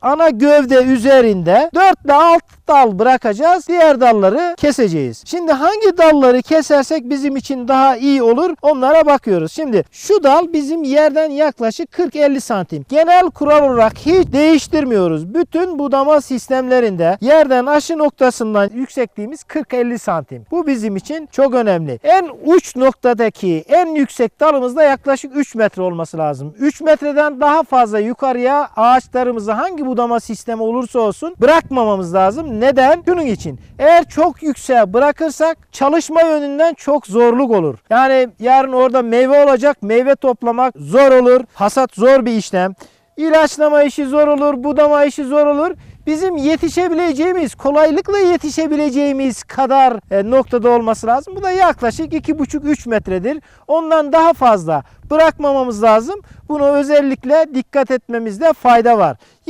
ana gövde üzerinde 4 ile 6 dal bırakacağız. Diğer dalları keseceğiz. Şimdi hangi dalları kesersek bizim için daha iyi olur onlara bakıyoruz. Şimdi şu dal bizim yerden yaklaşık 40-50 santim. Genel kural olarak hiç değiştirmiyoruz. Bütün budama sistemlerinde yerden aşı noktasından yüksekliğimiz 40-50 santim. Bu bizim için çok önemli. En uç noktadaki en yüksek dalımızda yaklaşık 3 metre olması lazım. 3 metreden daha fazla yukarıya ağaçlarımızı hangi budama sistemi olursa olsun bırakmamamız lazım. Neden? Şunun için. Eğer çok yükseğe bırakırsak çalışma yönünden çok zorluk olur. Yani yarın orada meyve olacak. Meyve toplamak zor olur. Hasat zor bir işlem. İlaçlama işi zor olur, budama işi zor olur. Bizim yetişebileceğimiz, kolaylıkla yetişebileceğimiz kadar e, noktada olması lazım. Bu da yaklaşık 2,5-3 metredir. Ondan daha fazla bırakmamamız lazım. Bunu özellikle dikkat etmemizde fayda var.